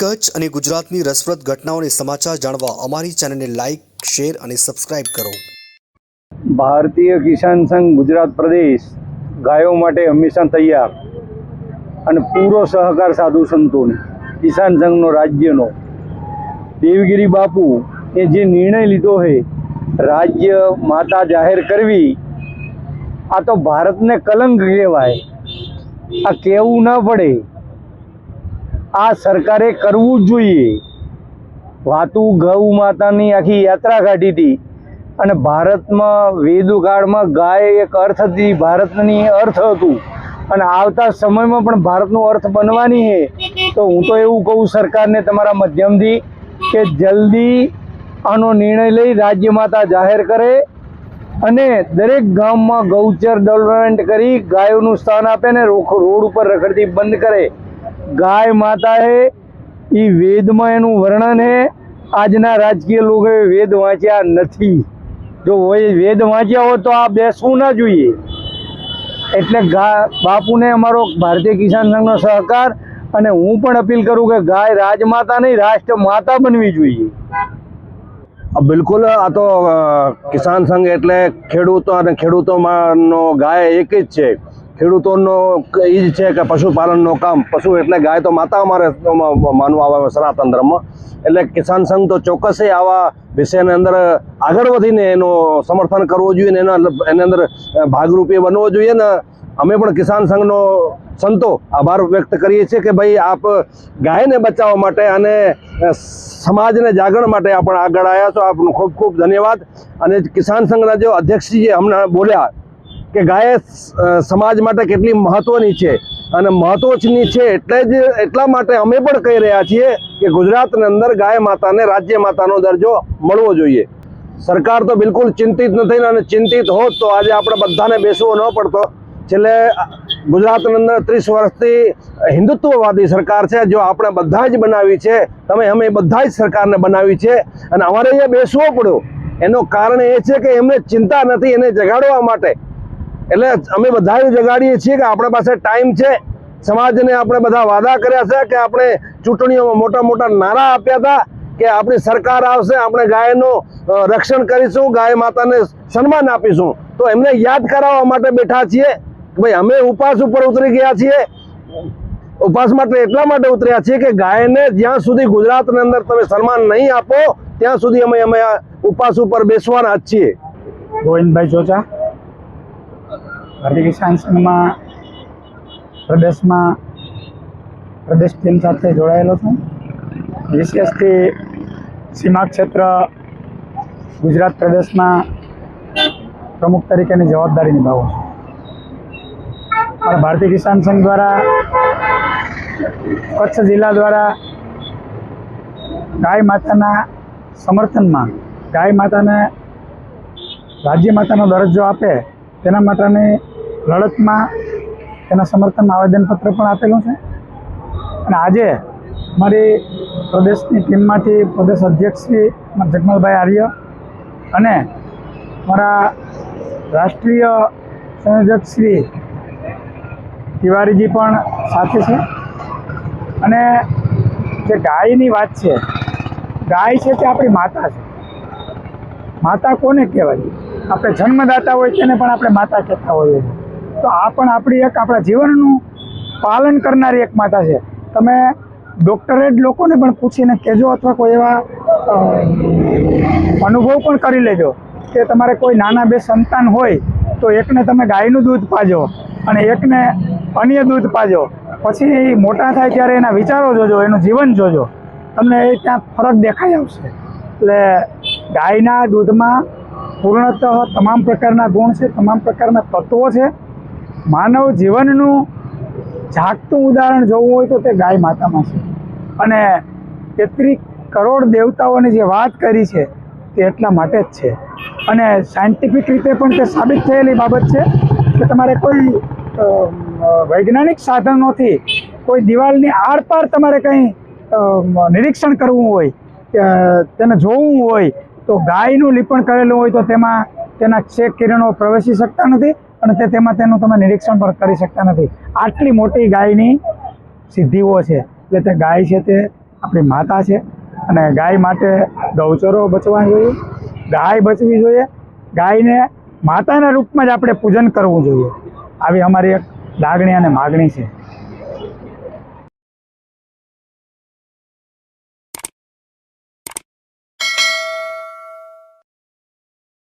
કચ્છ અને ગુજરાતની રસપ્રદ ઘટનાઓને સમાચાર જાણવા અમારી ચેનલને લાઇક શેર અને સબસ્ક્રાઇબ કરો. ભારતીય કિસાન સંઘ ગુજરાત પ્રદેશ ગાયો માટે હંમેશા તૈયાર અને પૂરો સહકાર સાધુ સંતોને, કિસાન સંઘનો રાજ્યનો. દેવગીરી બાપુ એ જે નિર્ણય લીધો છે રાજ્ય માતા જાહેર કરવી, આ તો ભારતને કલંક કહેવાય. આ કહેવું ના પડે. આ સરકારે કરવું જ જોઈએ. વાતુ ગૌ માતાની આખી યાત્રા કાઢી હતી. અને ભારતમાં વેદુકાળમાં ગાય એક અર્થ હતી, ભારતની અર્થ હતું. અને આવતા સમયમાં પણ ભારતનું અર્થ બનવાની છે. તો હું તો એવું કહું સરકારને તમારા માધ્યમથી કે જલ્દી આનો નિર્ણય લઈ રાજ્ય માતા જાહેર કરે અને દરેક ગામમાં ગૌચર ડેવલપમેન્ટ કરી ગાયોનું સ્થાન આપે ને રોડ ઉપર રખડતી બંધ કરે. ગાય માતા હે એ વેદમાં એનું વર્ણન હે. આજના રાજકીય લોકોએ વેદ વાંચ્યા નથી. જો હોય વેદ વાંચ્યા હોત તો આ બેસવું ના જોઈએ. એટલે ગા, બાપુને અમારો ભારતીય કિસાન સંઘનો સહકાર અને હું પણ અપીલ કરું કે ગાય રાજમાતા નહીં રાષ્ટ્ર માતા બનવી જોઈએ. બિલકુલ, આ તો કિસાન સંઘ એટલે ખેડૂતો અને ખેડૂતોમાંનો ગાય એક જ છે. ખેડૂતોનો એ જ છે કે પશુપાલનનું કામ. પશુ એટલે ગાય તો માતા અમારે માનવા આવે સનાતન ધર્મમાં. એટલે કિસાન સંઘ તો ચોક્કસ આવા વિષયની અંદર આગળ વધીને એનું સમર્થન કરવું જોઈએ ને એના એની અંદર ભાગરૂપે બનવો જોઈએ ને અમે પણ કિસાન સંઘનો સંતો આભાર વ્યક્ત કરીએ છીએ કે ભાઈ આપ ગાયને બચાવવા માટે અને સમાજને જાગરણ માટે આપણે આગળ આવ્યા છો. આપનું ખૂબ ખૂબ ધન્યવાદ. અને કિસાન સંઘના જે અધ્યક્ષજી હમણાં બોલ્યા કે ગાય સમાજ માટે કેટલી મહત્વની છે? અને મહત્વની છે એટલે જ એટલા માટે અમે પણ કહી રહ્યા છીએ કે ગુજરાતની અંદર ગાય માતાને રાજ્ય માતાનો દરજ્જો મળવો જોઈએ. સરકાર તો બિલકુલ ચિંતિત નથી અને ચિંતિત હોત તો આજે આપણે બધાને બેસવો ન પડતો. છેલ્લે ગુજરાતની અંદર ત્રીસ વર્ષથી હિન્દુત્વવાદી સરકાર છે, જો આપણે બધા જ બનાવી છે, તમે, અમે બધા જ સરકારને બનાવી છે, અને અમારે અહીંયા બેસવો પડ્યો. એનું કારણ એ છે કે એમને ચિંતા નથી, એને જગાડવા માટે એટલે અમે બધા જગાડીએ છીએ કે આપણા પાસે ટાઈમ છે. સમાજને આપણે બધા વાદા કર્યા છે કે આપણે ચૂંટણીઓમાં મોટા મોટા નારા આપ્યા હતા કે આપણી સરકાર આવશે, આપણે ગાયનું રક્ષણ કરીશું, ગાય માતાને સન્માન આપીશું. તો એમને યાદ કરાવવા માટે બેઠા છીએ કે ભાઈ અમે ઉપવાસ ઉપર ઉતરી ગયા છીએ. ઉપવાસ માટે એટલા માટે ઉતર્યા છીએ કે ગાયને જ્યાં સુધી ગુજરાતની અંદર તમે સન્માન નહીં આપો, ત્યાં સુધી અમે અમે ઉપવાસ ઉપર બેસવાના જ છીએ. ગોવિંદભાઈ ચોચા ભારતીય કિસાન સંઘમાં પ્રદેશમાં પ્રદેશ ટીમ સાથે જોડાયેલો છું. વિશેષથી સીમા ક્ષેત્ર ગુજરાત પ્રદેશમાં પ્રમુખ તરીકેની જવાબદારી નિભાવું છું. અને ભારતીય કિસાન સંઘ દ્વારા કચ્છ જિલ્લા દ્વારા ગાય માતાના સમર્થનમાં ગાય માતાને રાજ્ય માતાનો દરજ્જો આપે તેના માટેની લડતમાં તેના સમર્થનમાં આવેદનપત્ર પણ આપેલું છે. અને આજે મારી પ્રદેશની ટીમમાંથી પ્રદેશ અધ્યક્ષ શ્રી જગમલભાઈ આર્ય અને મારા રાષ્ટ્રીય સંયોજક શ્રી તિવારીજી પણ સાથે છે. અને જે ગાયની વાત છે, ગાય છે તે આપણી માતા છે? માતા કોને કહેવાય? આપણે જન્મદાતા હોય તેને પણ આપણે માતા કહેતા હોઈએ. છીએ તો આ પણ આપણી એક આપણા જીવનનું પાલન કરનારી એક માતા છે. તમે ડૉક્ટરેટ લોકોને પણ પૂછીને કહેજો અથવા કોઈ એવા અનુભવ પણ કરી લેજો કે તમારે કોઈ નાના બે સંતાન હોય તો એકને તમે ગાયનું દૂધ પાજો અને એકને અન્ય દૂધ પાજો. પછી મોટા થાય ત્યારે એના વિચારો જોજો, એનું જીવન જોજો. તમને એ ત્યાં ફરક દેખાઈ આવશે. એટલે ગાયના દૂધમાં પૂર્ણતઃ તમામ પ્રકારના ગુણ છે, તમામ પ્રકારના તત્વો છે. માનવ જીવનનું જાગતું ઉદાહરણ જોવું હોય તો તે ગાય માતામાં છે. અને તેત્રી કરોડ દેવતાઓની જે વાત કરી છે, તે એટલા માટે જ છે. અને સાયન્ટિફિક રીતે પણ તે સાબિત થયેલી બાબત છે કે તમારે કોઈ વૈજ્ઞાનિક સાધનોથી કોઈ દિવાલની આરપાર તમારે કંઈ નિરીક્ષણ કરવું હોય તેને જોવું હોય, તો ગાયનું લીપણ કરેલું હોય તો તેમાં તેના ક્ષેક કિરણો પ્રવેશી શકતા નથી. અને તે તેમાં તેનું તમે નિરીક્ષણ પણ કરી શકતા નથી. આટલી મોટી ગાયની સિદ્ધિઓ છે. એટલે તે ગાય છે તે આપણી માતા છે. અને ગાય માટે ગૌચરો બચવા જોઈએ. ગાય બચવી જોઈએ. ગાયને માતાના રૂપમાં જ આપણે પૂજન કરવું જોઈએ. આવી અમારી એક લાગણી અને માગણી છે.